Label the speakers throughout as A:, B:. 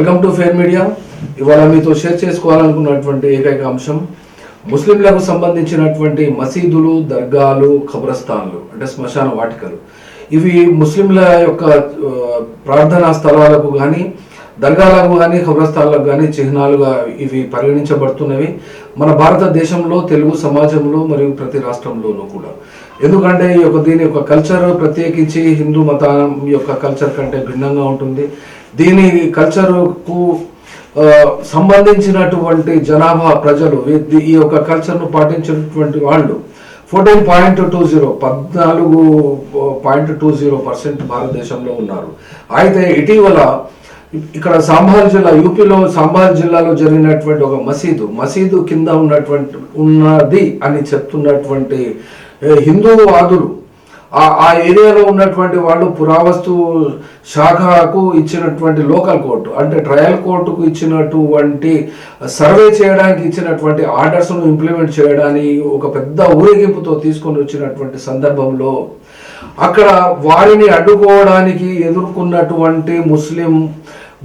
A: Welcome to fair media ఇవాళ మీతో share చేసుకోవాలనుకున్నటువంటి ఏకైక అంశం ముస్లింలకు సంబంధించినటువంటి మసీదులు దర్గాలు ఖబరస్థాన్లు అంటే శ్మశాన వాటికలు. ఇవి ముస్లింల యొక్క ప్రార్థనా స్థలాలకు కానీ దర్గాలకు కానీ ఖబరస్థాన్లకు కానీ చిహ్నాలుగా ఇవి పరిగణించబడుతున్నవి. మన భారతదేశంలో తెలుగు సమాజంలో మరియు ప్రతి రాష్ట్రంలోనూ కూడా. ఎందుకంటే ఈ యొక్క దీని యొక్క కల్చర్ ప్రత్యేకించి హిందూ మతం యొక్క కల్చర్ కంటే భిన్నంగా ఉంటుంది. దీని కల్చర్కు సంబంధించినటువంటి జనాభా ప్రజలు ఈ- ఈ యొక్క కల్చర్ను పాటించినటువంటి వాళ్ళు ఫోర్టీన్ పాయింట్ టూ జీరో పద్నాలుగు పాయింట్ టూ జీరో పర్సెంట్ భారతదేశంలో ఉన్నారు. అయితే ఇటీవల ఇక్కడ సాంబార్ జిల్లా యూపీలో సాంబార్ జిల్లాలో జరిగినటువంటి ఒక మసీదు మసీదు కింద ఉన్నటువంటి ఉన్నది అని చెప్తున్నటువంటి ఏ, హిందూ వాదులు ఆ ఆ ఏరియాలో ఉన్నటువంటి వాళ్ళు పురావస్తు శాఖకు ఇచ్చినటువంటి లోకల్ కోర్టు అంటే ట్రయల్ కోర్టుకు ఇచ్చినటువంటి సర్వే చేయడానికి ఇచ్చినటువంటి ఆర్డర్స్ను ఇంప్లిమెంట్ చేయడానికి ఒక పెద్ద ఊరేగింపుతో తీసుకొని వచ్చినటువంటి సందర్భంలో అక్కడ వారిని అడ్డుకోవడానికి ఎదుర్కొన్నటువంటి ముస్లిం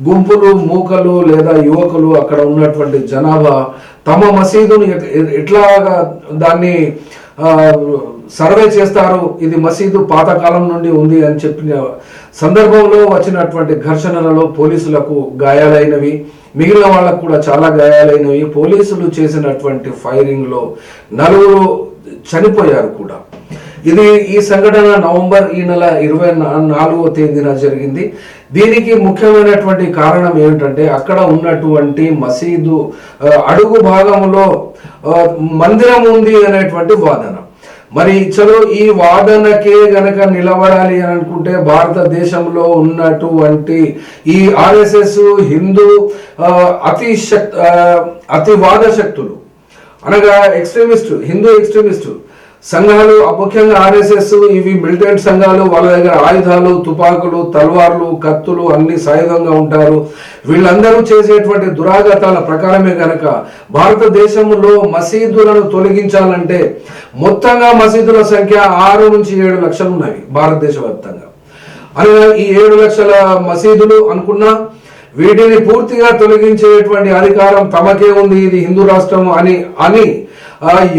A: గుంపులు మూకలు లేదా యువకులు అక్కడ ఉన్నటువంటి జనాభా తమ మసీదును ఎట్లాగా దాన్ని సర్వే చేస్తారు? ఇది మసీదు పాతకాలం నుండి ఉంది అని చెప్పిన సందర్భంలో వచ్చినటువంటి ఘర్షణలలో పోలీసులకు గాయాలైనవి మిగిలిన వాళ్ళకు కూడా చాలా గాయాలైనవి. పోలీసులు చేసినటువంటి ఫైరింగ్లో నలుగురు చనిపోయారు కూడా. ఇది ఈ సంఘటన నవంబర్ ఈ నెల ఇరవై నాలుగో తేదీన జరిగింది. దీనికి ముఖ్యమైనటువంటి కారణం ఏమిటంటే అక్కడ ఉన్నటువంటి మసీదు అడుగు భాగంలో మందిరం ఉంది అనేటువంటి వాదన. మరి చలో ఈ వాదనకే గనక నిలబడాలి అని అనుకుంటే భారతదేశంలో ఉన్నటువంటి ఈ ఆర్ఎస్ఎస్ హిందూ ఆ, అతి శక్ ఆ, అతివాద శక్తులు అనగా ఎక్స్ట్రీమిస్టు హిందూ ఎక్స్ట్రీమిస్టు సంఘాలు ముఖ్యంగా ఆర్ఎస్ఎస్ ఇవి మిలిటెంట్ సంఘాలు వాళ్ళ దగ్గర ఆయుధాలు తుపాకులు తల్వార్లు కత్తులు అన్ని సాయుధంగా ఉంటారు. వీళ్ళందరూ చేసేటువంటి దురాగతాల ప్రకారమే కనుక భారతదేశంలో మసీదులను తొలగించాలంటే మొత్తంగా మసీదుల సంఖ్య ఆరు నుంచి ఏడు లక్షలు ఉన్నాయి భారతదేశ వ్యాప్తంగా అనగా ఈ ఏడు లక్షల మసీదులు అనుకున్నా వీటిని పూర్తిగా తొలగించేటువంటి అధికారం తమకే ఉంది ఇది హిందూ రాష్ట్రం అని అని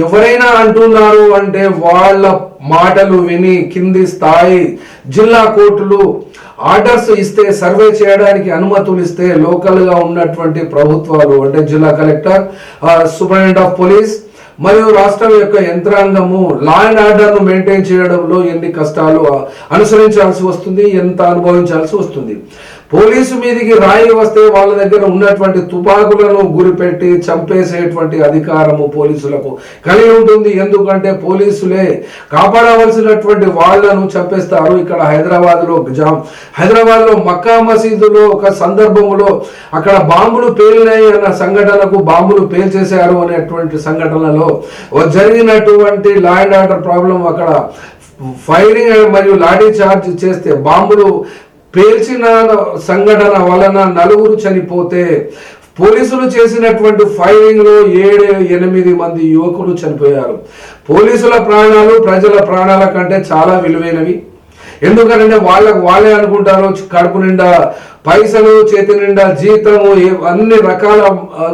A: ఎవరైనా అంటున్నారు అంటే వాళ్ళ మాటలు విని కింది స్థాయి జిల్లా కోర్టులు ఆర్డర్స్ ఇస్తే సర్వే చేయడానికి అనుమతులు ఇస్తే లోకల్గా ఉన్నటువంటి ప్రభుత్వాలు అంటే జిల్లా కలెక్టర్ సూపరింటెండెంట్ ఆఫ్ పోలీస్ మరియు రాష్ట్రం యొక్క యంత్రాంగము లా అండ్ ఆర్డర్ను మెయింటైన్ చేయడంలో ఎన్ని కష్టాలు అనుసరించాల్సి వస్తుంది ఎంత అనుభవించాల్సి వస్తుంది. పోలీసు మీదికి రాయి వస్తే వాళ్ళ దగ్గర ఉన్నటువంటి తుపాకులను గురిపెట్టి చంపేసేటువంటి అధికారము పోలీసులకు కలిగి ఉంటుంది. ఎందుకంటే పోలీసులే కాపాడవలసినటువంటి వాళ్ళను చంపేస్తారు. ఇక్కడ హైదరాబాద్లో జామ్ హైదరాబాద్లో మక్కా మసీదులో ఒక సందర్భంలో అక్కడ బాంబులు పేలినాయి అన్న సంఘటనకు బాంబులు పేల్చేశారు అనేటువంటి సంఘటనలో జరిగినటువంటి లా అండ్ ఆర్డర్ ప్రాబ్లం అక్కడ ఫైరింగ్ మరియు లాఠీ చార్జ్ చేస్తే బాంబులు పేల్చిన సంఘటన వలన నలుగురు చనిపోతే పోలీసులు చేసినటువంటి ఫైరింగ్లో ఏడు ఎనిమిది మంది యువకులు చనిపోయారు. పోలీసుల ప్రాణాలు ప్రజల ప్రాణాల కంటే చాలా విలువైనవి. ఎందుకంటే వాళ్ళకు వాళ్ళే అనుకుంటారు కడుపు నిండా పైసలు చేతి నిండా జీతము అన్ని రకాల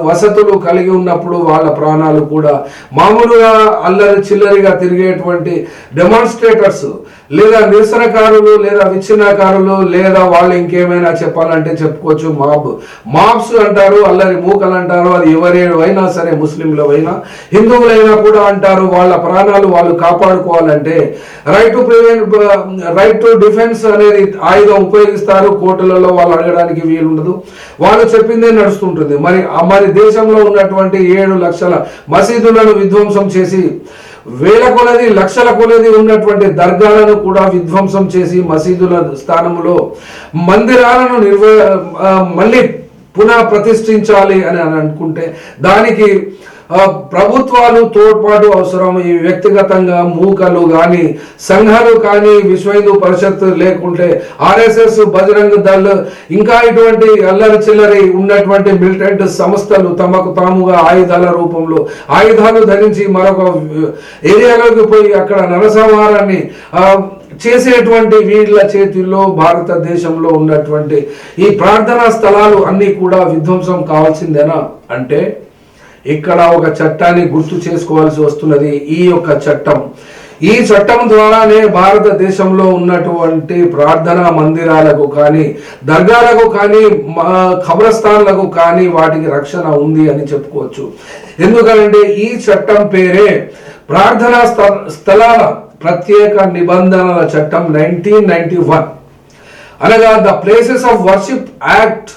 A: వసతులు కలిగి ఉన్నప్పుడు వాళ్ళ ప్రాణాలు కూడా మామూలుగా అల్లరి చిల్లరిగా తిరిగేటువంటి డెమాన్స్ట్రేటర్స్ లేదా నిరసనకారులు లేదా విచ్ఛిన్నకారులు లేదా వాళ్ళు ఇంకేమైనా చెప్పాలంటే చెప్పుకోవచ్చు మాబ్ మాబ్స్ అంటారు అల్లరి మూకలు అంటారు అది ఎవరైనా సరే ముస్లింలు అయినా హిందువులైనా కూడా అంటారు వాళ్ళ ప్రాణాలు వాళ్ళు కాపాడుకోవాలంటే right to prevent right to defence అనేది ఆయుధం ఉపయోగిస్తారు కోర్టులలో వాళ్ళు అడగడానికి వీలుండదు. వాళ్ళు చెప్పిందే నడుస్తుంటుంది. మరి మరి దేశంలో ఉన్నటువంటి ఏడు లక్షల మసీదులను విధ్వంసం చేసి వేల కొలది లక్షల కొలది ఉన్నటువంటి దర్గాలను కూడా విధ్వంసం చేసి మసీదుల స్థానంలో మందిరాలను నిర్వ మళ్ళీ పునః ప్రతిష్ఠించాలి అని అని అనుకుంటే దానికి ప్రభుత్వాలు తోడ్పాటు అవసరం. ఈ వ్యక్తిగతంగా మూకలు కానీ సంఘాలు కానీ విశ్వ హిందూ పరిషత్ లేకుంటే ఆర్ఎస్ఎస్ బజరంగ దళ్ ఇంకా ఇటువంటి అల్లరి చిల్లరి ఉన్నటువంటి మిలిటెంట్ సంస్థలు తమకు తాముగా ఆయుధాల రూపంలో ఆయుధాలు ధరించి మరొక ఏరియాలోకి పోయి అక్కడ నరసంహారాన్ని చేసేటువంటి వీళ్ళ చేతుల్లో భారతదేశంలో ఉన్నటువంటి ఈ ప్రార్థనా స్థలాలు అన్నీ కూడా విధ్వంసం కావాల్సిందేనా? అంటే ఇక్కడ ఒక చట్టాన్ని గుర్తు చేసుకోవాల్సి వస్తున్నది ఈ యొక్క చట్టం. ఈ చట్టం ద్వారానే భారతదేశంలో ఉన్నటువంటి ప్రార్థనా మందిరాలకు కానీ దర్గాలకు కానీ ఖబరస్థాన్లకు కానీ వాటికి రక్షణ ఉంది అని చెప్పుకోవచ్చు. ఎందుకంటే ఈ చట్టం పేరే ప్రార్థనా స్థలాల ప్రత్యేక నిబంధనల చట్టం నైన్టీన్ నైన్టీ వన్. అనగా the places of worship act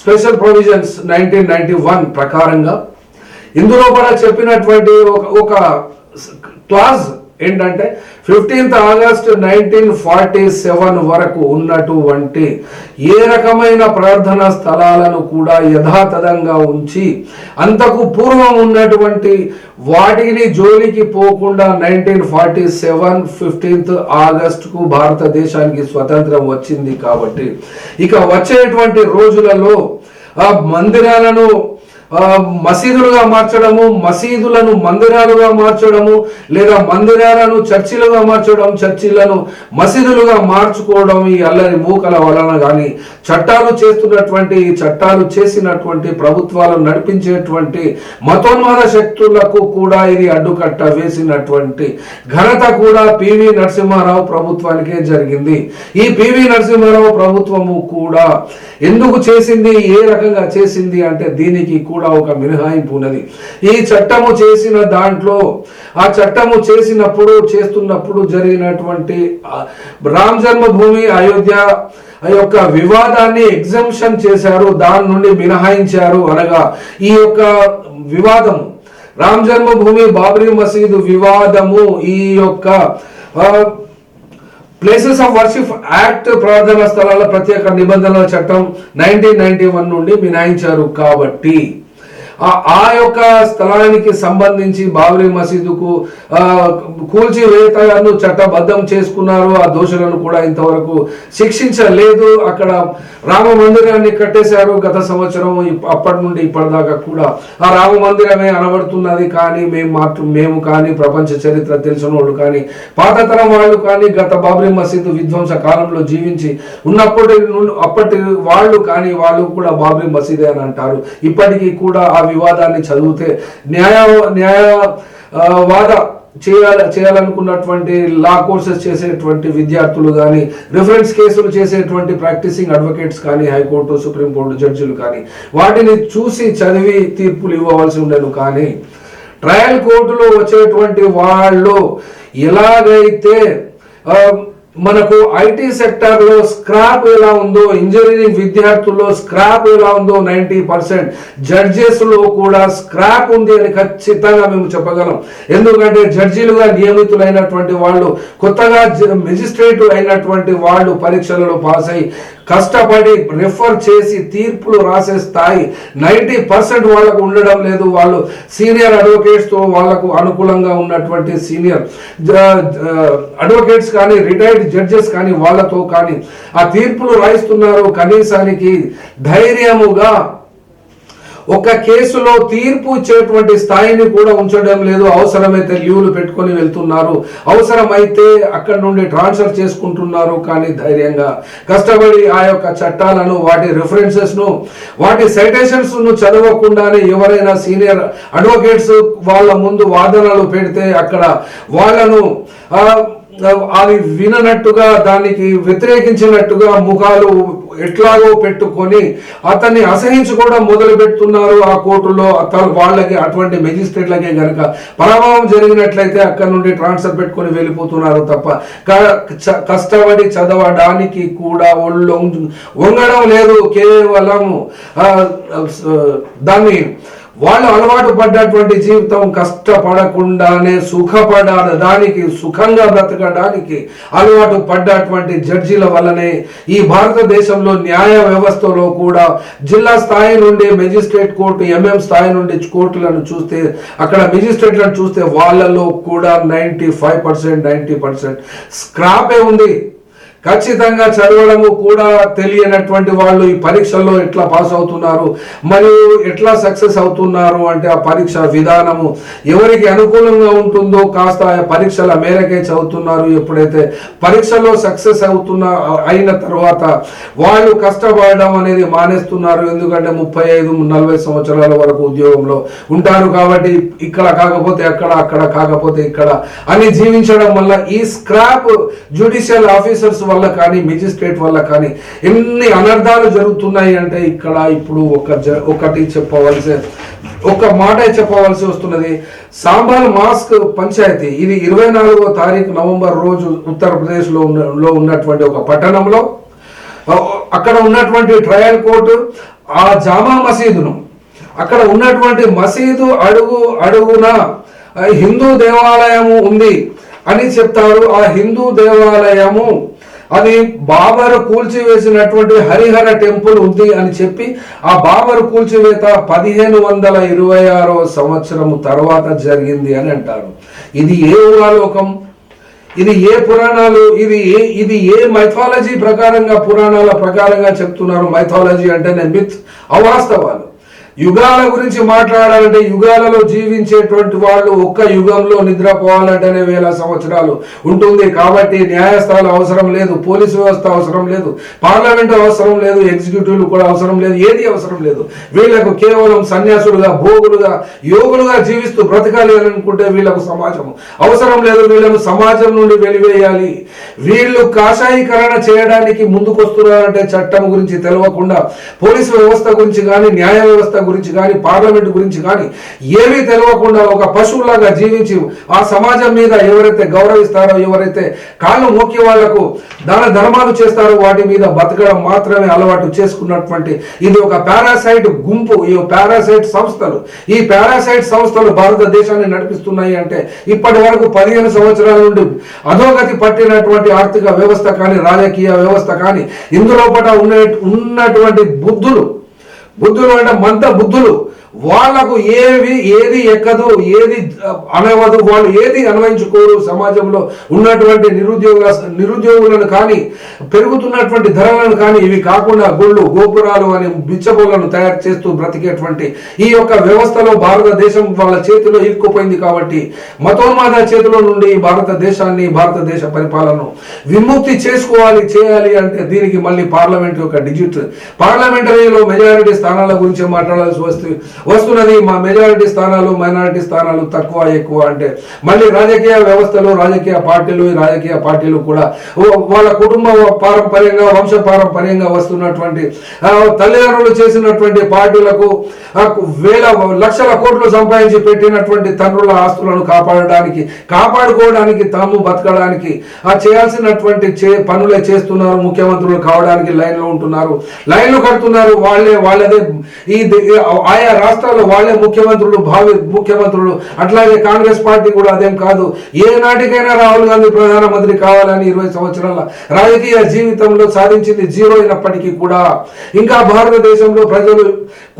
A: special provisions nineteen ninety one ప్రకారంగా ఇందులో కూడా చెప్పినటువంటి ఒక ఒక క్లాజ్ ఏంటంటే fifteenth August nineteen forty seven వరకు ఉన్నటువంటి ఏ రకమైన ప్రార్థనా స్థలాలను కూడా యథాతథంగా ఉంచి అంతకు పూర్వం ఉన్నటువంటి వాటిని జోలికి పోకుండా నైన్టీన్ ఫార్టీ సెవెన్ ఫిఫ్టీన్త్ ఆగస్టుకు భారతదేశానికి స్వతంత్రం వచ్చింది కాబట్టి ఇక వచ్చేటువంటి రోజులలో ఆ మందిరాలను మసీదులుగా మార్చడము మసీదులను మందిరాలుగా మార్చడము లేదా మందిరాలను చర్చిలుగా మార్చడం చర్చిలను మసీదులుగా మార్చుకోవడం ఈ అల్లరి మూకల వలన కానీ చట్టాలు చేస్తున్నటువంటి ఈ చట్టాలు చేసినటువంటి ప్రభుత్వాలు నడిపించేటువంటి మతోన్మాద శక్తులకు కూడా ఇది అడ్డుకట్ట వేసినటువంటి ఘనత కూడా పివి నరసింహారావు ప్రభుత్వానికే జరిగింది. ఈ పివి నరసింహారావు ప్రభుత్వము కూడా ఎందుకు చేసింది ఏ రకంగా చేసింది అంటే దీనికి కూడా ఒక మినహాయింపు ఉన్నది. ఈ చట్టము చేసిన దాంట్లో ఆ చట్టము చేసినప్పుడు చేస్తున్నప్పుడు జరిగినటువంటి రామ్ జన్మభూమి అయోధ్య ఆ యొక్క వివాదాన్ని ఎగ్జంప్షన్ చేశారు దాని నుండి మినహాయించారు అనగా ఈ యొక్క వివాదం రామ్ జన్మభూమి బాబ్రీ మసీదు వివాదము ఈ యొక్క ప్లేసెస్ ఆఫ్ వర్షిప్ యాక్ట్ ప్రార్థనా స్థలాల ప్రత్యేక నిబంధనల చట్టం నైన్టీన్ నైన్టీ వన్ నుండి మినాయించారు కాబట్టి. ఆ- యొక్క స్థలానికి సంబంధించి బాబ్రీ మసీదుకు కూల్చివేతను చట్టబద్ధం చేసుకున్నారు. ఆ దోషులను కూడా ఇంతవరకు శిక్షించలేదు. అక్కడ రామ మందిరాన్ని కట్టేశారు గత సంవత్సరం. అప్పటి నుండి ఇప్పటిదాకా కూడా ఆ రామ మందిరమే అనబడుతున్నది. కానీ మేము మాత్రం మేము కానీ ప్రపంచ చరిత్ర తెలిసిన వాళ్ళు కానీ పాతతరం వాళ్ళు కానీ గత బాబ్రీ మసీదు విధ్వంస కాలంలో జీవించి ఉన్నప్పటి నుండి అప్పటి వాళ్ళు కానీ వాళ్ళు కూడా బాబ్రీ మసీదే అని అంటారు. ఇప్పటికీ కూడా ఆ వివాదాన్ని చదివితే న్యాయ న్యాయ వాద చేయాల చేయాలనుకున్నటువంటి లా కోర్సెస్ చేసేటువంటి విద్యార్థులు కానీ రిఫరెన్స్ కేసులు చేసేటువంటి ప్రాక్టీసింగ్ అడ్వకేట్స్ కానీ హైకోర్టు సుప్రీంకోర్టు జడ్జిలు కానీ వాటిని చూసి చదివి తీర్పులు ఇవ్వవలసి ఉండేను కానీ ట్రయల్ కోర్టులో వచ్చేటువంటి వాళ్ళు ఎలాగైతే మనకు ఐటీ సెక్టర్లో స్క్రాప్ ఎలా ఉందో ఇంజనీరింగ్ విద్యార్థుల్లో స్క్రాప్ ఎలా ఉందో నైంటీ పర్సెంట్. జడ్జెస్లో కూడా స్క్రాప్ ఉంది అని ఖచ్చితంగా మేము చెప్పగలం. ఎందుకంటే జడ్జీలుగా నియమితులైనటువంటి వాళ్ళు కొత్తగా మెజిస్ట్రేట్ అయినటువంటి వాళ్ళు పరీక్షలలో పాస్ అయ్యి కష్టపడి రిఫర్ చేసి తీర్పులు రాసే స్థాయి నైంటీ పర్సెంట్ వాళ్ళకు ఉండడం లేదు. వాళ్ళు సీనియర్ అడ్వకేట్స్తో వాళ్ళకు అనుకూలంగా ఉన్నటువంటి సీనియర్ అడ్వకేట్స్ కానీ రిటైర్డ్ జడ్జెస్ కానీ వాళ్ళతో కానీ ఆ తీర్పులు రాయిస్తున్నారు. కనీసానికి ధైర్యముగా ఒక కేసులో తీర్పు ఇచ్చేటువంటి స్థాయిని కూడా ఉంచడం లేదు. అవసరమైతే లీవ్లు పెట్టుకొని వెళ్తున్నారు. అవసరమైతే అక్కడ నుండి ట్రాన్స్ఫర్ చేసుకుంటున్నారు కానీ ధైర్యంగా. కష్టపడి ఆ యొక్క చట్టాలను వాటి రిఫరెన్సెస్ను వాటి సైటేషన్స్ను చదవకుండానే ఎవరైనా సీనియర్ అడ్వకేట్స్ వాళ్ళ ముందు వాదనలు పెడితే అక్కడ వాళ్ళను అవి అది విననట్టుగా దానికి వ్యతిరేకించినట్టుగా ముఖాలు ఎట్లాగో పెట్టుకొని అతన్ని అసహించుకోవడం మొదలు పెడుతున్నారు ఆ కోర్టులో. వాళ్ళకి అటువంటి మెజిస్ట్రేట్లకే గనక ప్రభావం జరిగినట్లయితే అక్కడ నుండి ట్రాన్స్ఫర్ పెట్టుకొని వెళ్ళిపోతున్నారు తప్ప. క- చ- కష్టపడి చదవడానికి కూడా ఒళ్ళు వంగడం లేదు. కేవలం దాన్ని వాళ్ళు అలవాటు పడ్డటువంటి జీవితం కష్టపడకుండానే సుఖపడడానికి సుఖంగా బ్రతకడానికి అలవాటు పడ్డటువంటి జడ్జీల వల్లనే ఈ భారతదేశంలో న్యాయ వ్యవస్థలో కూడా జిల్లా స్థాయి నుండి మెజిస్ట్రేట్ కోర్టు ఎంఎం స్థాయి నుండి కోర్టులను చూస్తే అక్కడ మెజిస్ట్రేట్లను చూస్తే వాళ్ళలో కూడా ninety five percent ninety percent స్క్రాపే ఉంది. ఖచ్చితంగా చదవడము కూడా తెలియనటువంటి వాళ్ళు ఈ పరీక్షల్లో ఎట్లా పాస్ అవుతున్నారు మరియు ఎట్లా సక్సెస్ అవుతున్నారు అంటే ఆ పరీక్ష విధానము ఎవరికి అనుకూలంగా ఉంటుందో కాస్త ఆ పరీక్షల మేరకే చదువుతున్నారు. ఎప్పుడైతే పరీక్షలో సక్సెస్ అవుతున్న అయిన తర్వాత వాళ్ళు కష్టపడడం అనేది మానేస్తున్నారు. ఎందుకంటే ముప్పై ఐదు నలభై సంవత్సరాల వరకు ఉద్యోగంలో ఉంటారు కాబట్టి ఇక్కడ కాకపోతే అక్కడ అక్కడ కాకపోతే ఇక్కడ అని జీవించడం వల్ల ఈ స్క్రాప్ జ్యుడిషియల్ ఆఫీసర్స్ వల్ల కానీ మెజిస్ట్రేట్ వల్ల కానీ ఎన్ని అనర్థాలు జరుగుతున్నాయి అంటే ఇక్కడ ఇప్పుడు ఒక జ- ఒకటి చెప్పవలసి ఒక మాట చెప్పవలసి వస్తున్నది. సాంబాల్ మాస్క్ పంచాయతీ ఇది ఇరవై నాలుగో తారీఖు నవంబర్ రోజు ఉత్తరప్రదేశ్లో ఉన్న లో ఉన్నటువంటి ఒక పట్టణంలో. అక్కడ ఉన్నటువంటి ట్రయల్ కోర్టు ఆ జామా మసీదును అక్కడ ఉన్నటువంటి మసీదు అడుగు అడుగున హిందూ దేవాలయము ఉంది అని చెప్తారు. ఆ హిందూ దేవాలయము అని బాబరు కూల్చివేసినటువంటి హరిహర టెంపుల్ ఉంది అని చెప్పి ఆ బాబరు కూల్చివేత పదిహేను వందల ఇరవై ఆరో సంవత్సరము తర్వాత జరిగింది అని అంటారు. ఇది ఏ ఊహాలోకం ఇది ఏ పురాణాలు? ఇది ఏ ఇది ఏ మైథాలజీ ప్రకారంగా పురాణాల ప్రకారంగా చెప్తున్నారు? మైథాలజీ అంటేనే మిత్ అవాస్తవాలు. యుగాల గురించి మాట్లాడాలంటే యుగాలలో జీవించేటువంటి వాళ్ళు ఒక్క యుగంలో నిద్రపోవాలంటేనే వేల సంవత్సరాలు ఉంటుంది. కాబట్టి న్యాయస్థానాలు అవసరం లేదు పోలీసు వ్యవస్థ అవసరం లేదు పార్లమెంట్ అవసరం లేదు ఎగ్జిక్యూటివ్లు కూడా అవసరం లేదు ఏది అవసరం లేదు. వీళ్ళకు కేవలం సన్యాసులుగా భోగులుగా యోగులుగా జీవిస్తూ బ్రతకాలి అని అనుకుంటే వీళ్ళకు సమాజం అవసరం లేదు వీళ్ళను సమాజం నుండి వెలివేయాలి. వీళ్ళు కాషాయీకరణ చేయడానికి ముందుకొస్తున్నారంటే చట్టం గురించి తెలియకుండా పోలీసు వ్యవస్థ గురించి కానీ న్యాయ వ్యవస్థ గురించి కానీ పార్లమెంట్ గురించి కానీ ఏమీ తెలియకుండా ఒక పశువులాగా జీవించి ఆ సమాజం మీద ఎవరైతే గౌరవిస్తారో ఎవరైతే కాళ్ళు మోకి వాళ్ళకు దాన ధర్మాలు చేస్తారో వాటి మీద బతకడం మాత్రమే అలవాటు చేసుకున్నటువంటి ఇది ఒక పారాసైట్ గుంపు. ఈ పారాసైట్ సంస్థలు ఈ పారాసైట్ సంస్థలు భారతదేశాన్ని నడిపిస్తున్నాయి అంటే ఇప్పటి వరకు పదిహేను సంవత్సరాల నుండి అధోగతి పట్టినటువంటి ఆర్థిక వ్యవస్థ కానీ రాజకీయ వ్యవస్థ కానీ ఇందులోపట ఉన్న ఉన్నటువంటి బుద్ధులు బుద్ధులు అంటే మంత బుద్ధులు. వాళ్ళకు ఏవి ఏది ఎక్కదు ఏది అనవదు వాళ్ళు ఏది అన్వయించుకోరు సమాజంలో ఉన్నటువంటి నిరుద్యోగ నిరుద్యోగులను కానీ పెరుగుతున్నటువంటి ధరలను కానీ ఇవి కాకుండా గుళ్ళు గోపురాలు అని బిచ్చబోళ్ళను తయారు చేస్తూ బ్రతికేటువంటి ఈ యొక్క వ్యవస్థలో భారతదేశం వాళ్ళ చేతిలో ఇరుక్కుపోయింది కాబట్టి మతోన్మాద చేతిలో నుండి భారతదేశాన్ని భారతదేశ పరిపాలనను విముక్తి చేసుకోవాలి చేయాలి అంటే దీనికి మళ్ళీ పార్లమెంట్ యొక్క డిజిట్. పార్లమెంటరీలో మెజారిటీ స్థానాల గురించి మాట్లాడాల్సి వస్తే వస్తున్నది మా మెజారిటీ స్థానాలు మైనారిటీ స్థానాలు తక్కువ ఎక్కువ అంటే మళ్ళీ రాజకీయ వ్యవస్థలు రాజకీయ పార్టీలు ఈ రాజకీయ పార్టీలు కూడా వాళ్ళ కుటుంబ పారంపర్యంగా వంశ పారంపర్యంగా వస్తున్నటువంటి తల్లిదండ్రులు చేసినటువంటి పార్టీలకు వేల లక్షల కోట్లు సంపాదించి పెట్టినటువంటి తండ్రుల ఆస్తులను కాపాడడానికి కాపాడుకోవడానికి తాము బతకడానికి ఆ చేయాల్సినటువంటి చే పనులే చేస్తున్నారు ముఖ్యమంత్రులు కావడానికి లైన్లో ఉంటున్నారు. లైన్లు కడుతున్నారు వాళ్ళే వాళ్ళదే ఈ ఆయా రాష్ట్రాల్లో వాళ్ళే ముఖ్యమంత్రులు భావి ముఖ్యమంత్రులు. అట్లాగే కాంగ్రెస్ పార్టీ కూడా అదేం కాదు. ఏ నాటికైనా రాహుల్ గాంధీ ప్రధానమంత్రి కావాలని ఇరవై సంవత్సరాల రాజకీయ జీవితంలో సాధించింది జీరో అయినప్పటికీ కూడా. ఇంకా భారతదేశంలో ప్రజలు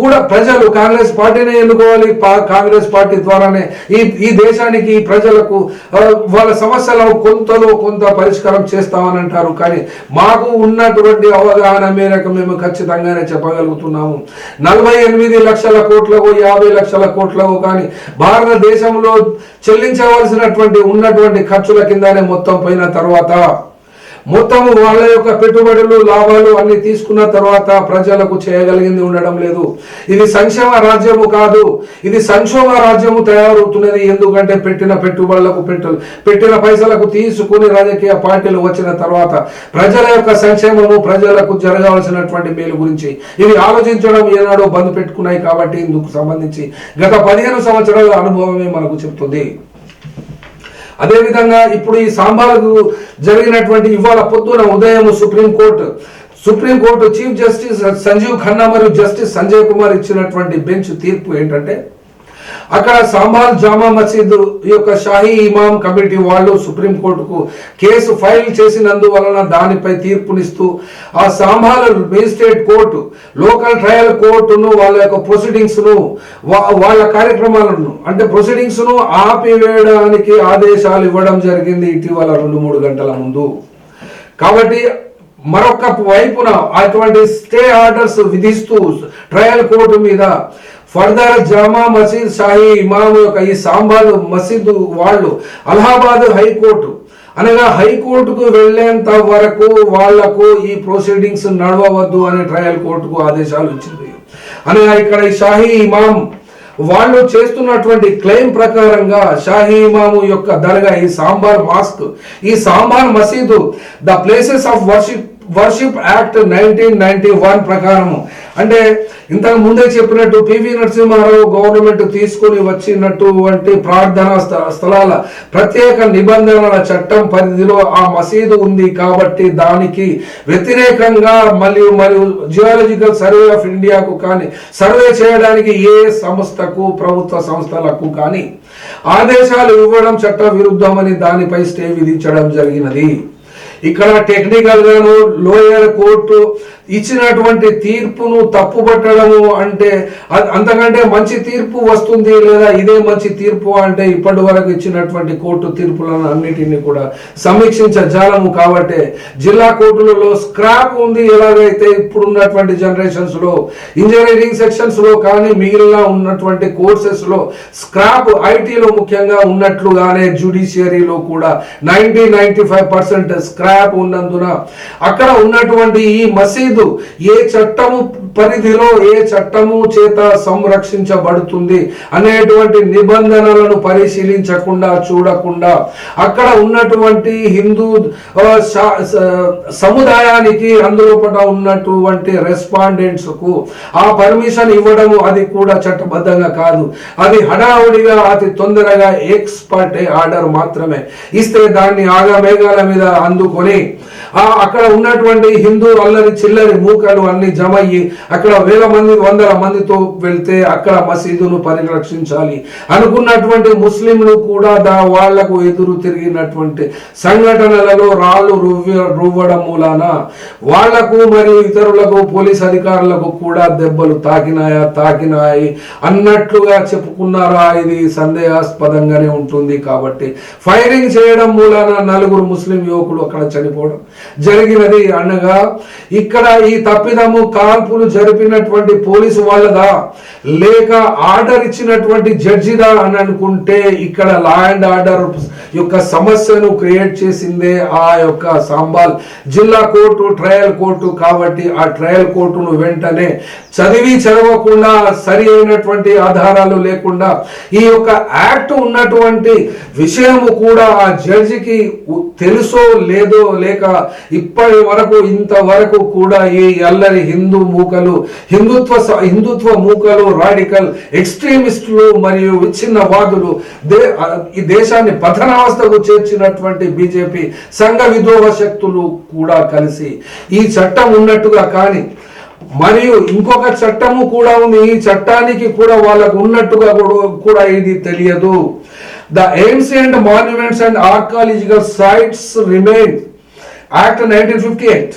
A: కూడా ప్రజలు కాంగ్రెస్ పార్టీనే ఎన్నుకోవాలి. కాంగ్రెస్ పార్టీ ద్వారానే ఈ ఈ దేశానికి ఈ ప్రజలకు వాళ్ళ సమస్యల కొంతలో కొంత పరిష్కారం చేస్తామని అంటారు. కానీ మాకు ఉన్నటువంటి అవగాహన మేరకు మేము ఖచ్చితంగానే చెప్పగలుగుతున్నాము. నలభై ఎనిమిది లక్షల కోట్లకు యాభై లక్షల కోట్లకు కానీ భారతదేశంలో చెల్లించవలసినటువంటి ఉన్నటువంటి ఖర్చుల కిందనే మొత్తం పోయిన తర్వాత మొత్తం వాళ్ళ యొక్క పెట్టుబడులు లాభాలు అన్ని తీసుకున్న తర్వాత ప్రజలకు చేయగలిగింది ఉండడం లేదు. ఇది సంక్షేమ రాజ్యము కాదు. ఇది సంక్షోభ రాజ్యము తయారవుతున్నది. ఎందుకంటే పెట్టిన పెట్టుబడులకు పెట్టు పెట్టిన పైసలకు తీసుకుని రాజకీయ పార్టీలు వచ్చిన తర్వాత ప్రజల యొక్క సంక్షేమము ప్రజలకు జరగాల్సినటువంటి మేలు గురించి ఇవి ఆలోచించడం ఏనాడో బంద్ పెట్టుకున్నాయి కాబట్టి ఇందుకు సంబంధించి గత పదిహేను సంవత్సరాల అనుభవమే మనకు చెప్తుంది. అదేవిధంగా ఇప్పుడు ఈ సాంబాలకు జరిగినటువంటి ఇవాళ పొద్దున ఉదయం supreme court supreme court chief justice Sanjiv Khanna మరియు జస్టిస్ సంజయ్ కుమార్ ఇచ్చినటువంటి బెంచ్ తీర్పు ఏంటంటే అక్కడ సాంబాల్ జామా మసీద్ యొక్క షాహీ ఇమాం కమిటీ వాళ్ళు సుప్రీంకోర్టుకు కేసు ఫైల్ చేసినందువలన దానిపై తీర్పునిస్తూ ఆ Sambhal magistrate court local trial కోర్టును వాళ్ళ యొక్క ప్రొసీడింగ్స్ను వా- వాళ్ళ కార్యక్రమాలను అంటే ప్రొసీడింగ్స్ను ఆపివేయడానికి ఆదేశాలు ఇవ్వడం జరిగింది ఇటీవల రెండు మూడు గంటల ముందు. కాబట్టి మరొక వైపున అటువంటి స్టే ఆర్డర్స్ విధిస్తూ ట్రయల్ కోర్టు మీద ఫర్దర్ జామా మసీద్ షాహీ ఇమాము యొక్క ఈ సాంబాలు మసీదు వాళ్ళు అలహాబాద్ హైకోర్టు. అనగా హైకోర్టుకు వెళ్ళేంత వరకు వాళ్ళకు ఈ ప్రొసీడింగ్స్ నడవవద్దు అనే ట్రయల్ కోర్టుకు ఆదేశాలు ఇచ్చింది. అనగా ఇక్కడ ఈ షాహీ ఇమాం వాళ్ళు చేస్తున్నటువంటి క్లెయిమ్ ప్రకారంగా షాహీ ఇమాము యొక్క దర్గా ఈ సాంబార్ మాస్క్ ఈ సాంబార్ మసీదు the places of worship worship act nineteen ninety one ప్రకారము. అంటే ఇంతకు ముందే చెప్పినట్టు పివి నరసింహారావు గవర్నమెంట్ తీసుకొని వచ్చినటువంటి ప్రార్థనా స్థలాల ప్రత్యేక నిబంధనల చట్టం పరిధిలో ఆ మసీదు ఉంది కాబట్టి దానికి వ్యతిరేకంగా మరియు మరియు జియాలజికల్ సర్వే ఆఫ్ ఇండియాకు కానీ సర్వే చేయడానికి ఏ సంస్థకు ప్రభుత్వ సంస్థలకు కానీ ఆదేశాలు ఇవ్వడం చట్ట విరుద్ధమని దానిపై స్టే విధించడం జరిగినది. ఇక్కడ టెక్నికల్ గాను లోయర్ కోర్టు ఇచ్చినటువంటి తీర్పును తప్పుపట్టడము అంటే అంతకంటే మంచి తీర్పు వస్తుంది లేదా ఇదే మంచి తీర్పు అంటే ఇప్పటి వరకు ఇచ్చినటువంటి కోర్టు తీర్పులను అన్నిటిని కూడా సమీక్షించజాలము కాబట్టి జిల్లా కోర్టులలో స్క్రాప్ ఉంది ఎలాగైతే ఇప్పుడున్నటువంటి జనరేషన్స్లో ఇంజనీరింగ్ సెక్షన్స్లో కానీ మిగిలిన ఉన్నటువంటి కోర్సెస్లో స్క్రాప్ ఐటీలో ముఖ్యంగా ఉన్నట్లుగానే జ్యుడిషియరీలో కూడా ninety ninety five percent scrap ఉన్నందున అక్కడ ఉన్నటువంటి ఈ మసీదు ఏ చట్టము పరిధిలో ఏ చట్టము చేత సంరక్షించబడుతుంది అనేటువంటి నిబంధనలను పరిశీలించకుండా చూడకుండా అక్కడ ఉన్నటువంటి హిందూ సముదాయానికి అందులో పట ఉన్నటువంటి రెస్పాండెంట్స్కు ఆ పర్మిషన్ ఇవ్వడము అది కూడా చట్టబద్ధంగా కాదు. అది హడావుడిగా అతి తొందరగా ఎక్స్పర్ట్ ఆర్డర్ మాత్రమే. ఇస్తే దాన్ని ఆగమేఘాల మీద అందుకొని అక్కడ ఉన్నటువంటి హిందూ అల్లరి చిల్లరి మూకలు అన్ని జమ అయ్యి అక్కడ వేల మంది వందల మందితో వెళ్తే అక్కడ మసీదును పరిరక్షించాలి అనుకున్నటువంటి ముస్లింలు కూడా దా వాళ్ళకు ఎదురు తిరిగినటువంటి సంఘటనలలో రాళ్ళు రువ్వ రువ్వడం మూలాన. వాళ్ళకు మరియు ఇతరులకు పోలీస్ అధికారులకు కూడా దెబ్బలు తాకినాయా తాకినాయి. అన్నట్లుగా చెప్పుకున్నారా ఇది సందేహాస్పదంగానే ఉంటుంది కాబట్టి. ఫైరింగ్ చేయడం మూలాన నలుగురు ముస్లిం యువకులు అక్కడ చనిపోవడం. జరిగినది అనగా ఇక్కడ ఈ తప్పిదము కాల్పులు జరిపినటువంటి పోలీసు వాళ్ళదా? లేక ఆర్డర్ ఇచ్చినటువంటి జడ్జిదా అని అనుకుంటే ఇక్కడ లా అండ్ ఆర్డర్ యొక్క సమస్యను క్రియేట్ చేసిందే ఆ యొక్క సాంబాల్. జిల్లా కోర్టు ట్రయల్ కోర్టు కాబట్టి ఆ ట్రయల్ కోర్టును వెంటనే చదివి చదవకుండా సరి అయినటువంటి ఆధారాలు లేకుండా ఈ యొక్క యాక్ట్ ఉన్నటువంటి విషయము కూడా ఆ జడ్జికి తెలుసో లేదో లేక ఇప్పటి వరకు ఇంతవరకు కూడా ఈ అల్లరి హిందూ మూకలు హిందుత్వ హిందుత్వ మూకలు రాడికల్ ఎక్స్ట్రీమిస్టులు మరియు విచ్ఛిన్నవాదులు దే ఈ దేశాన్ని పతనావస్థకు చేర్చినటువంటి బీజేపీ సంఘ విధోవ శక్తులు కూడా కలిసి ఈ చట్టం ఉన్నట్టుగా కానీ మరియు ఇంకొక చట్టము కూడా ఉంది. ఈ చట్టానికి కూడా వాళ్ళకు ఉన్నట్టుగా కూడా- కూడా ఇది తెలియదు. The aims and monuments and archaeological sites remain act nineteen fifty eight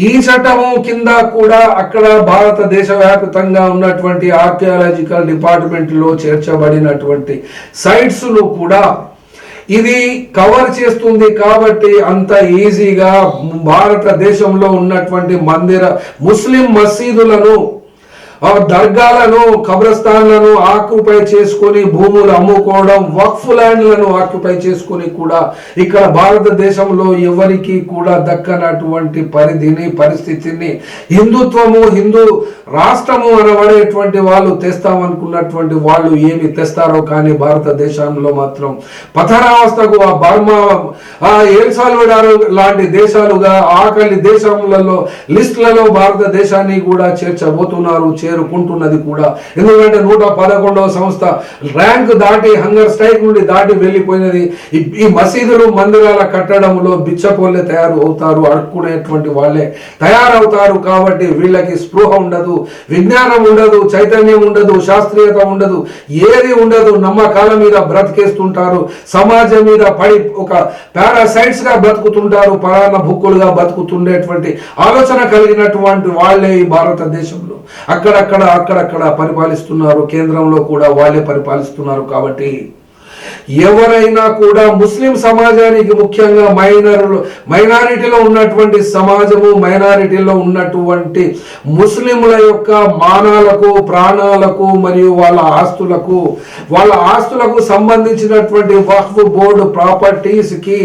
A: ఈ చట్టము కింద కూడా అక్కడ భారతదేశ వ్యాప్తంగా ఉన్నటువంటి ఆర్కియాలజికల్ డిపార్ట్మెంట్లో చేర్చబడినటువంటి సైట్స్ను కూడా ఇది కవర్ చేస్తుంది కాబట్టి అంత ఈజీగా భారతదేశంలో ఉన్నటువంటి మందిర ముస్లిం మసీదులను దర్గాలను కబ్రస్థాన్లను ఆక్యుపై చేసుకొని భూములు అమ్ముకోవడం వక్ఫ్ ల్యాండ్లను ఆక్యుపై చేసుకొని కూడా ఇక్కడ భారతదేశంలో ఎవరికి కూడా దక్కనటువంటి పరిధిని పరిస్థితిని హిందుత్వము హిందూ రాష్ట్రము అనబడేటువంటి వాళ్ళు తెస్తామనుకున్నటువంటి వాళ్ళు ఏమి తెస్తారో కానీ భారతదేశంలో మాత్రం పతనావస్థకు ఆ బర్మా ఆ లాంటి దేశాలుగా ఆకలి దేశములలో లిస్టులలో భారతదేశాన్ని కూడా చేర్చబోతున్నారు చేరుకుంటున్నది కూడా. ఎందుకంటే నూట పదకొండవ సంస్థ ర్యాంక్ దాటి హంగర్ స్ట్రైక్ నుండి దాటి వెళ్ళిపోయినది. ఈ- మసీదులు మందిరాల కట్టడంలో బిచ్చపోలే తయారు అవుతారు అడుక్కునేటువంటి వాళ్ళే తయారవుతారు కాబట్టి వీళ్ళకి స్పృహ ఉండదు విజ్ఞానం ఉండదు చైతన్యం ఉండదు శాస్త్రీయత ఉండదు ఏది ఉండదు. నమ్మకాల మీద బ్రతికేస్తుంటారు సమాజం మీద పడి ఒక పారాసైట్స్గా బతుకుతుంటారు పరాణ భుక్కులుగా బతుకుతుండేటువంటి ఆలోచన కలిగినటువంటి వాళ్ళే ఈ భారతదేశంలో. అక్కడ అక్కడక్కడ అక్కడక్కడ పరిపాలిస్తున్నారు. కేంద్రంలో కూడా వాళ్ళే పరిపాలిస్తున్నారు కాబట్టి ఎవరైనా కూడా ముస్లిం సమాజానికి ముఖ్యంగా మైనర్లు మైనారిటీలో ఉన్నటువంటి సమాజము మైనారిటీలో ఉన్నటువంటి ముస్లింల యొక్క మానాలకు ప్రాణాలకు మరియు వాళ్ళ ఆస్తులకు వాళ్ళ ఆస్తులకు సంబంధించినటువంటి వక్ఫ్ బోర్డు ప్రాపర్టీస్కి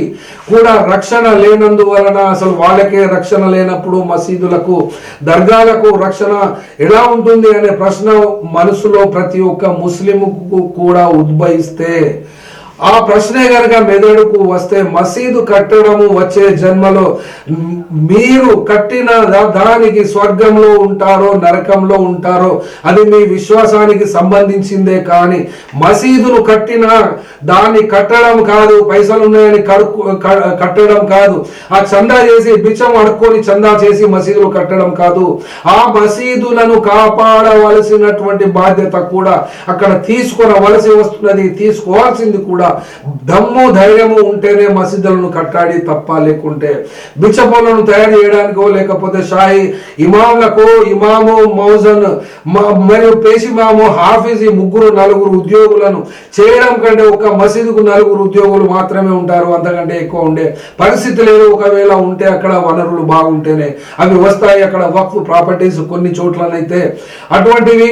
A: కూడా రక్షణ లేనందువలన అసలు వాళ్ళకే రక్షణ లేనప్పుడు మసీదులకు దర్గాలకు రక్షణ ఎలా ఉంటుంది అనే ప్రశ్న మనసులో ప్రతి ఒక్క ముస్లింకు కూడా ఉద్భవిస్తే ఆ ప్రశ్నే కనుక మెదడుకు వస్తే మసీదు కట్టడము వచ్చే జన్మలో మీరు కట్టిన దానికి స్వర్గంలో ఉంటారో నరకంలో ఉంటారో అది మీ విశ్వాసానికి సంబంధించిందే కానీ మసీదును కట్టిన దాన్ని కట్టడం కాదు పైసలు ఉన్నాయని కడుక్కు కట్టడం కాదు ఆ చందా చేసి బిచ్చం అడుక్కొని చందా చేసి మసీదులు కట్టడం కాదు. ఆ మసీదులను కాపాడవలసినటువంటి బాధ్యత కూడా అక్కడ తీసుకునవలసి వస్తున్నది తీసుకోవాల్సింది కూడా దమ్ము ధైర్యము ఉంటేనే మసీదులను కట్టాడి తప్ప లేకుంటే బిచ్చపనులను తయారు చేయడానికో లేకపోతే షాహి ఇమాంలకు ఇమాము మౌజన్ మరియు పేషిమాము హాఫీజ్ ఈ ముగ్గురు నలుగురు ఉద్యోగులను చేయడం కంటే ఒక మసీదుకు నలుగురు ఉద్యోగులు మాత్రమే ఉంటారు. అంతకంటే ఎక్కువ ఉండే పరిస్థితి లేదు. ఒకవేళ ఉంటే అక్కడ వనరులు బాగుంటేనే అవి వస్తాయి. అక్కడ వక్ఫ్ ప్రాపర్టీస్ కొన్ని చోట్లనైతే అటువంటివి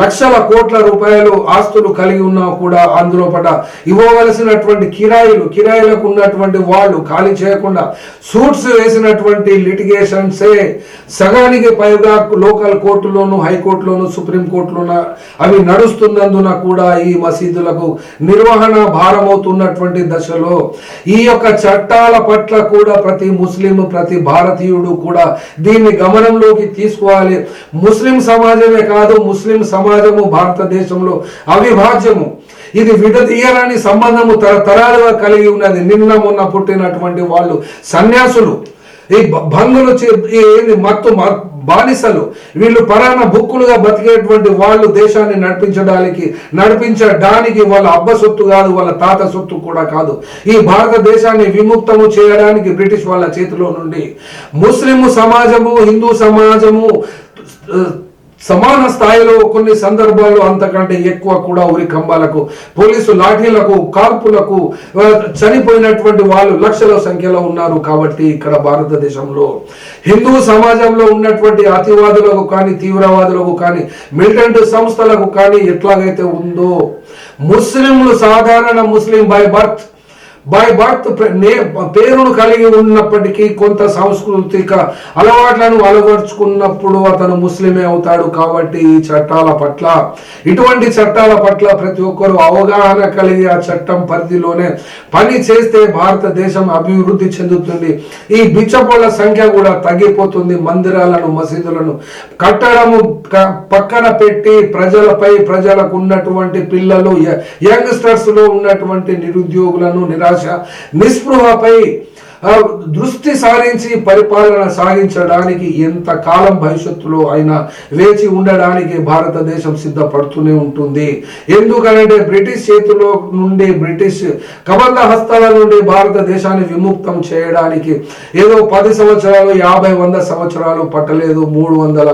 A: లక్షల కోట్ల రూపాయలు ఆస్తులు కలిగి ఉన్నా కూడా అందులో పట ఇవ్వవలసినటువంటి కిరాయిలు కిరాయిలకు ఉన్నటువంటి వాళ్ళు ఖాళీ చేయకుండా సూట్స్ వేసినటువంటి లిటిగేషన్సే సగానికి పైగా లోకల్ కోర్టులోను హైకోర్టులోను సుప్రీంకోర్టులోను అవి నడుస్తున్నందున కూడా ఈ మసీదులకు నిర్వహణ భారమవుతున్నటువంటి దశలో ఈ యొక్క చట్టాల పట్ల కూడా ప్రతి ముస్లిం ప్రతి భారతీయుడు కూడా దీన్ని గమనంలోకి తీసుకోవాలి. ముస్లిం సమాజమే కాదు ముస్లిం సమాజము భారతదేశంలో అవిభాజ్యము. ఇది విడదీయరాని సంబంధము తరతరాలుగా కలిగి ఉన్నది. నిన్న మొన్న పుట్టినటువంటి వాళ్ళు సన్యాసులు. ఈ భంగులు ఏంది మత్తు బానిసలు. వీళ్ళు పరాణ బుక్కులుగా బతికేటువంటి వాళ్ళు దేశాన్ని నడిపించడానికి నడిపించడానికి వాళ్ళ అబ్బ సొత్తు కాదు వాళ్ళ తాత సొత్తు కూడా కాదు. ఈ భారతదేశాన్ని విముక్తము చేయడానికి బ్రిటిష్ వాళ్ళ చేతిలో నుండి ముస్లిం సమాజము హిందూ సమాజము సమాన స్థాయిలో కొన్ని సందర్భాల్లో అంతకంటే ఎక్కువ కూడా ఉరి కంబాలకు పోలీసు లాఠీలకు కాల్పులకు చనిపోయినటువంటి వాళ్ళు లక్షల సంఖ్యలో ఉన్నారు కాబట్టి ఇక్కడ భారతదేశంలో. హిందూ సమాజంలో ఉన్నటువంటి అతివాదులకు కానీ తీవ్రవాదులకు కానీ మిలిటెంట్ సంస్థలకు కానీ ఎట్లాగైతే ఉందో ముస్లింలు సాధారణ Muslim by birth by birth పేరును కలిగి ఉన్నప్పటికీ కొంత సాంస్కృతిక అలవాట్లను అలవర్చుకున్నప్పుడు అతను ముస్లిమే అవుతాడు కాబట్టి ఈ చట్టాల పట్ల ఇటువంటి చట్టాల పట్ల ప్రతి ఒక్కరూ అవగాహన కలిగి ఆ చట్టం పరిధిలోనే పని చేస్తే భారతదేశం అభివృద్ధి చెందుతుంది. ఈ బిచ్చపళ్ళ సంఖ్య కూడా తగ్గిపోతుంది. మందిరాలను మసీదులను కట్టడము పక్కన పెట్టి ప్రజలపై ప్రజలకు ఉన్నటువంటి పిల్లలు యంగ్స్టర్స్లో ఉన్నటువంటి నిరుద్యోగులను నిరాశ నిస్పృహపై ఆ, దృష్టి సారించి పరిపాలన సాగించడానికి ఎంత కాలం భవిష్యత్తులో అయినా వేచి ఉండడానికి భారతదేశం సిద్ధపడుతూనే ఉంటుంది. ఎందుకనంటే బ్రిటిష్ చేతిలో నుండి బ్రిటిష్ కబంధ హస్తాల నుండి భారతదేశాన్ని విముక్తం చేయడానికి ఏదో పది సంవత్సరాలు యాభై వంద సంవత్సరాలు పట్టలేదు. మూడు వందల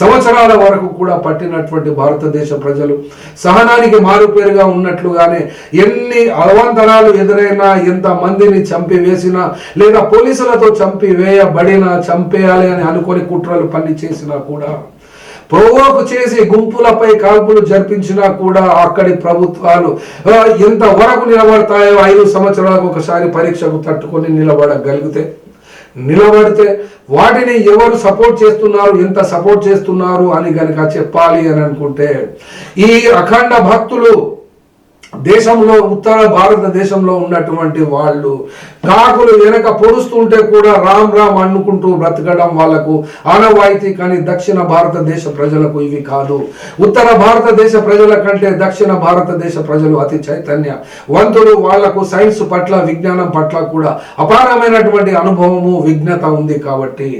A: సంవత్సరాల వరకు కూడా పట్టినటువంటి భారతదేశ ప్రజలు సహనానికి మారుపేరుగా ఉన్నట్లుగానే ఎన్ని అవాంతరాలు ఎదురైనా ఎంత మందిని చంపివేసినా లేదా పోలీసులతో చంపి వేయబడిన చంపేయాలి అని అనుకొని కుట్రలు పని చేసినా కూడా ప్రోవోకు చేసి గుంపులపై కాల్పులు జరిపించినా కూడా అక్కడి ప్రభుత్వాలు ఎంతవరకు ఎంత వరకు నిలబడతాయో ఐదు సంవత్సరాలకు ఒకసారి పరీక్షకు తట్టుకొని నిలబడగలిగితే నిలబడితే వాటిని ఎవరు సపోర్ట్ చేస్తున్నారు ఎంత సపోర్ట్ చేస్తున్నారు అని కనుక చెప్పాలి అని అనుకుంటే ఈ అఖండ భక్తులు దేశంలో ఉత్తర భారతదేశంలో ఉన్నటువంటి వాళ్ళు కాకులు వెనక పొడుస్తుంటే కూడా రామ్ రామ్ అనుకుంటూ బ్రతకడం వాళ్ళకు ఆనవాయితీ కానీ దక్షిణ భారతదేశ ప్రజలకు ఇవి కాదు. ఉత్తర భారతదేశ ప్రజల కంటే దక్షిణ భారతదేశ ప్రజలు అతి చైతన్య వంతులు వాళ్ళకు సైన్స్ పట్ల విజ్ఞానం పట్ల కూడా అపారమైనటువంటి అనుభవము విజ్ఞత ఉంది కాబట్టి.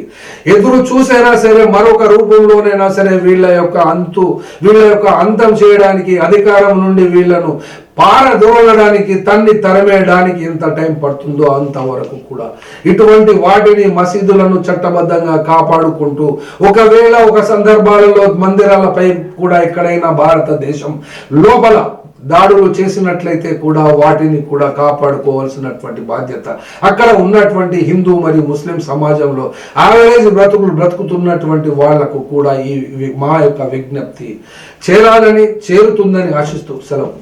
A: ఎదురు చూసైనా సరే మరొక రూపంలోనైనా సరే వీళ్ళ యొక్క అంతు వీళ్ళ యొక్క అంతం చేయడానికి అధికారం నుండి వీళ్ళను పారదోలడానికి తన్ని తరమేయడానికి ఎంత టైం పడుతుందో అంతవరకు కూడా. ఇటువంటి వాటిని మసీదులను చట్టబద్ధంగా కాపాడుకుంటూ ఒకవేళ ఒక సందర్భాలలో మందిరాలపై కూడా ఎక్కడైనా భారతదేశం లోపల దాడులు చేసినట్లయితే కూడా వాటిని కూడా కాపాడుకోవాల్సినటువంటి బాధ్యత. అక్కడ ఉన్నటువంటి హిందూ మరియు ముస్లిం సమాజంలో యావరేజ్ బ్రతుకులు బ్రతుకుతున్నటువంటి వాళ్ళకు కూడా ఈ మా యొక్క విజ్ఞప్తి చేరాలని చేరుతుందని ఆశిస్తూ సెలవు.